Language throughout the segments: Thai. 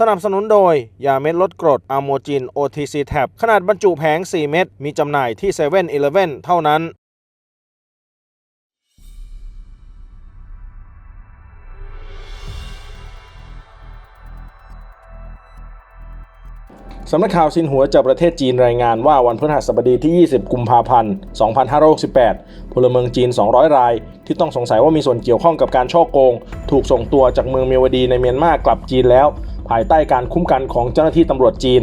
สนับสนุนโดย ยาเม็ดลดกรดอะโมจิน OTC Tab ขนาดบรรจุแผง 4 เม็ดมีจำหน่ายที่7 e เ e ่ e อเท่านั้นสำนักข่าวซินหัวจากประเทศจีนรายงานว่าวันพฤหัสบดีที่ 20 กุมภาพันธ์ 2568 พลเมืองจีน 200 ราย ที่ต้องสงสัยว่ามีส่วนเกี่ยวข้องกับการช่อโกง ถูกส่งตัวจากเมืองเมียวดีในเมียนมากลับจีนแล้ว ภายใต้การคุ้มกันของเจ้าหน้าที่ตำรวจจีน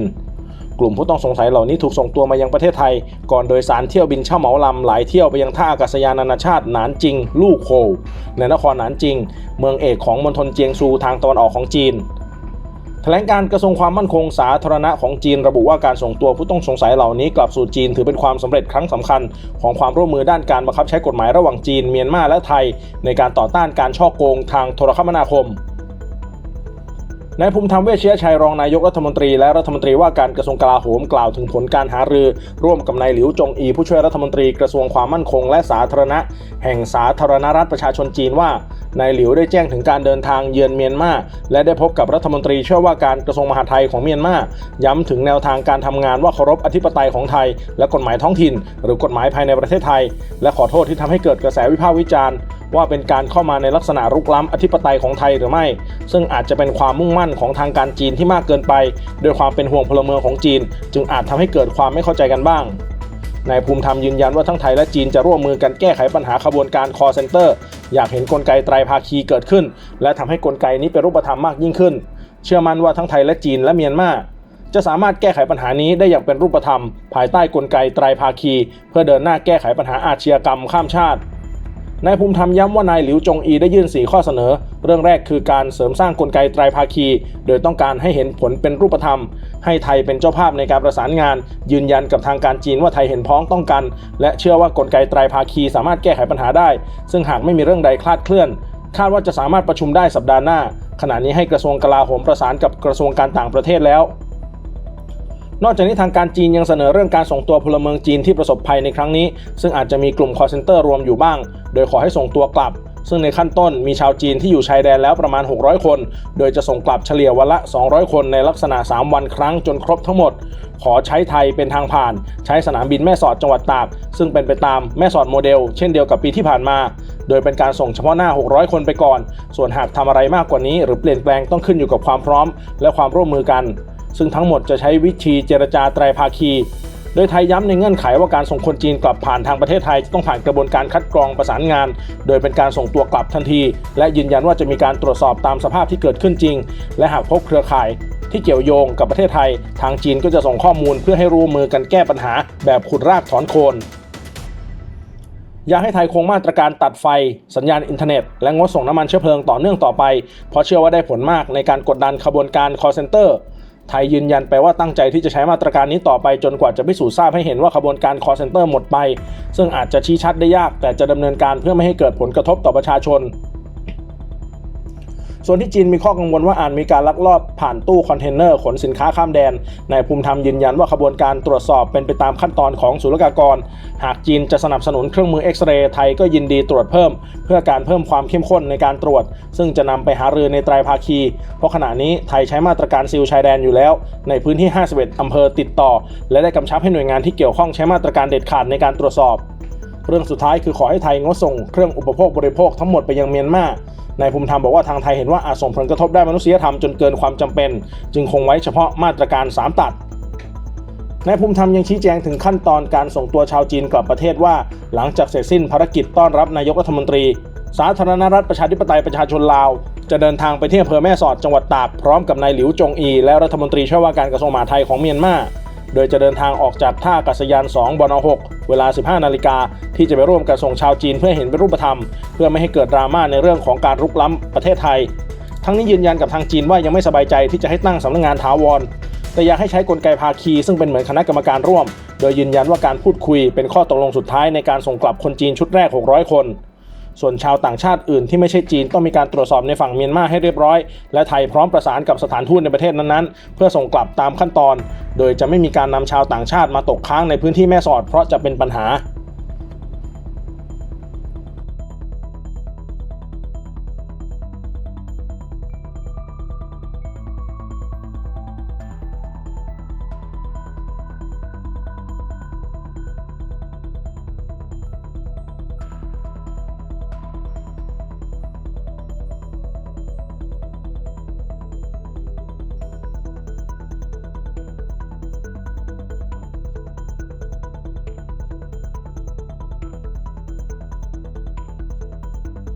กลุ่มผู้ต้องสงสัยเหล่านี้ถูกส่งตัวมายังประเทศไทย ก่อนโดยสารเที่ยวบินเช่าเหมาลำหลายเที่ยวไปยังท่าอากาศยานนานาชาติหนานจิง ลู่โควในนครหนานจิง เมืองเอกของมณฑลเจียงซูทางตะวันออกของจีนแถลงการกระทรวงความมั่นคงสาธารณะของจีนระบุว่าการส่งตัวผู้ต้องสงสัยเหล่านี้กลับสู่จีนถือเป็นความสำเร็จครั้งสำคัญ ของความร่วมมือด้านการบังคับใช้กฎหมายระหว่างจีน เมียนมาและไทย ในการต่อต้านการช่อโกงทางโทรคมนาคม นายภูมิธรรมเวชยชัยรองนายกรัฐมนตรีและรัฐมนตรีว่าการกระทรวงกลาโหมกล่าวถึงผลการหารือ ร่วมกับนายหลิวจงอีผู้ช่วยรัฐมนตรีกระทรวงความมั่นคง และสาธารณะ แห่งสาธารณรัฐประชาชนจีนว่า นายหลิวได้แจ้งถึงการเดินทางเยือนเมียนมาและได้พบกับรัฐมนตรีช่วยว่าการกระทรวงมหาดไทยของเมียนมาย้ำถึงแนวทางการทำงานว่าเคารพอธิปไตยของไทย และกฎหมายท้องถิ่น หรือกฎหมายภายในประเทศไทย และขอโทษที่ทำให้เกิดกระแสวิพากษ์วิจารณ์ว่าเป็นการเข้ามาในลักษณะรุกล้ำอธิปไตยของไทยหรือไม่ ซึ่งอาจจะเป็นความมุ่งมั่นของทางการจีนที่มากเกินไป โดยความเป็นห่วงพลเมืองของจีน จึงอาจทำให้เกิดความไม่เข้าใจกันบ้างนายภูมิธรรมยืนยันว่าทั้งไทยและจีนจะร่วมมือกันแก้ไขปัญหาขบวนการ call center อ อยากเห็นกลไกไตรภาคีเกิดขึ้น และทำให้กลไกนี้เป็นรูปธรรมมากยิ่งขึ้น เชื่อมั่นว่าทั้งไทยและจีนและเมียนมาจะสามารถแก้ไขปัญหานี้ได้อย่างเป็นรูปธรรม ภายใต้กลไกไตรภาคี เพื่อเดินหน้าแก้ไขปัญหาอาชญากรรมข้ามชาติ นายภูมิธรรมย้ำว่านายหลิวจงอีได้ยื่น 4 ข้อเสนอ เรื่องแรกคือการเสริมสร้างกลไกไตรภาคี โดยต้องการให้เห็นผลเป็นรูปธรรม ให้ไทยเป็นเจ้าภาพในการประสานงาน ยืนยันกับทางการจีนว่าไทยเห็นพ้องต้องกัน และเชื่อว่ากลไกไตรภาคีสามารถแก้ไขปัญหาได้ ซึ่งหากไม่มีเรื่องใดคลาดเคลื่อน คาดว่าจะสามารถประชุมได้สัปดาห์หน้า ขณะนี้ให้กระทรวงกลาโหมประสานกับกระทรวงการต่างประเทศแล้ว นอกจากนี้ทางการจีนยังเสนอเรื่องการส่งตัวพลเมืองจีนที่ประสบภัยในครั้งนี้ ซึ่งอาจจะมีกลุ่ม call center รวมอยู่บ้าง โดยขอให้ส่งตัวกลับ ซึ่งในขั้นต้นมีชาวจีนที่อยู่ชายแดนแล้วประมาณ 600 คน โดยจะส่งกลับเฉลี่ยวันละ 200 คนในลักษณะ 3 วันครั้งจนครบทั้งหมด ขอใช้ไทยเป็นทางผ่าน ใช้สนามบินแม่สอดจังหวัดตาก ซึ่งเป็นไปตามแม่สอดโมเดล เช่นเดียวกับปีที่ผ่านมา โดยเป็นการส่งเฉพาะหน้า 600 คนไปก่อน ส่วนหากทำอะไรมากกว่านี้ หรือเปลี่ยนแปลงต้องขึ้นอยู่กับความพร้อม และความร่วมมือกัน ซึ่งทั้งหมดจะใช้วิธีเจรจาไตรภาคี โดยไทยย้ำในเงื่อนไขว่าการส่งคนจีนกลับผ่านทางประเทศไทยจะต้องผ่านกระบวนการคัดกรองประสานงาน โดยเป็นการส่งตัวกลับทันที และยืนยันว่าจะมีการตรวจสอบตามสภาพที่เกิดขึ้นจริง และหากพบเครือข่ายที่เกี่ยวโยงกับประเทศไทย ทางจีนก็จะส่งข้อมูลเพื่อให้ร่วมมือกันแก้ปัญหาแบบขุดรากถอนโคนอยากให้ไทยคงมาตรการตัดไฟ สัญญาณอินเทอร์เน็ต และงดส่งน้ำมันเชื้อเพลิงต่อเนื่องต่อไป เพราะเชื่อว่าได้ผลมากในการกดดันขบวนการ call center ไทยยืนยันไปว่าตั้งใจที่จะใช้มาตรการนี้ต่อไปจนกว่าจะพิสูจน์ทราบให้เห็นว่าขบวนการ call center หมดไป ซึ่งอาจจะชี้ชัดได้ยากแต่จะดำเนินการเพื่อไม่ให้เกิดผลกระทบต่อประชาชน ส่วนที่จีนมีข้อกังวลว่าอาจมีการลักลอบผ่านตู้คอนเทนเนอร์ขนสินค้าข้ามแดนนายภูมิธรรมยืนยันว่าขบวนการตรวจสอบเป็นไปตามขั้นตอนของศุลกากร หากจีนจะสนับสนุนเครื่องมือเอ็กซเรย์ไทยก็ยินดีตรวจเพิ่ม เพื่อการเพิ่มความเข้มข้นในการตรวจ ซึ่งจะนำไปหารือในไตรภาคี เพราะขณะนี้ไทยใช้มาตรการซีลชายแดนอยู่แล้ว ในพื้นที่ 51อำเภอติดต่อ และได้กำชับให้หน่วยงานที่เกี่ยวข้องใช้มาตรการเด็ดขาดในการตรวจสอบ เรื่องสุดท้ายคือขอให้ไทยงดส่งเครื่องอุปโภคบริโภคทั้งหมดไปยังเมียนมา นายภูมิธรรมบอกว่าทางไทยเห็นว่าอาจส่งผลกระทบด้านมนุษยธรรมจนเกินความจำเป็น จึงคงไว้เฉพาะมาตรการ 3 ตัดนายภูมิธรรมยังชี้แจงถึงขั้นตอนการส่งตัวชาวจีนกลับประเทศว่า หลังจากเสร็จสิ้นภารกิจต้อนรับนายกรัฐมนตรี สาธารณรัฐประชาธิปไตยประชาชนลาว จะเดินทางไปที่อำเภอแม่สอดจังหวัดตากพร้อมกับนายหลิวจงอี และรัฐมนตรีช่วยว่าการกระทรวงมหาดไทยของเมียนมา โดยจะเดินทางออกจากท่าอากาศยาน 2บน6เวลา 15 นาฬิกา ที่จะไปร่วมกันส่งชาวจีนเพื่อเห็นเป็นรูปธรรม เพื่อไม่ให้เกิดดราม่าในเรื่องของการรุกล้ำประเทศไทย ทั้งนี้ยืนยันกับทางจีนว่ายังไม่สบายใจที่จะให้ตั้งสำนักงานถาวร แต่อยากให้ใช้กลไกภาคี ซึ่งเป็นเหมือนคณะกรรมการร่วม โดยยืนยันว่าการพูดคุยเป็นข้อตกลงสุดท้ายในการส่งกลับคนจีนชุดแรก 600 คน ส่วนชาวต่างชาติอื่นที่ไม่ใช่จีนต้องมีการตรวจสอบในฝั่งเมียนมาให้เรียบร้อย และไทยพร้อมประสานกับสถานทูตในประเทศนั้นๆ เพื่อส่งกลับตามขั้นตอน โดยจะไม่มีการนำชาวต่างชาติมาตกค้างในพื้นที่แม่สอดเพราะจะเป็นปัญหา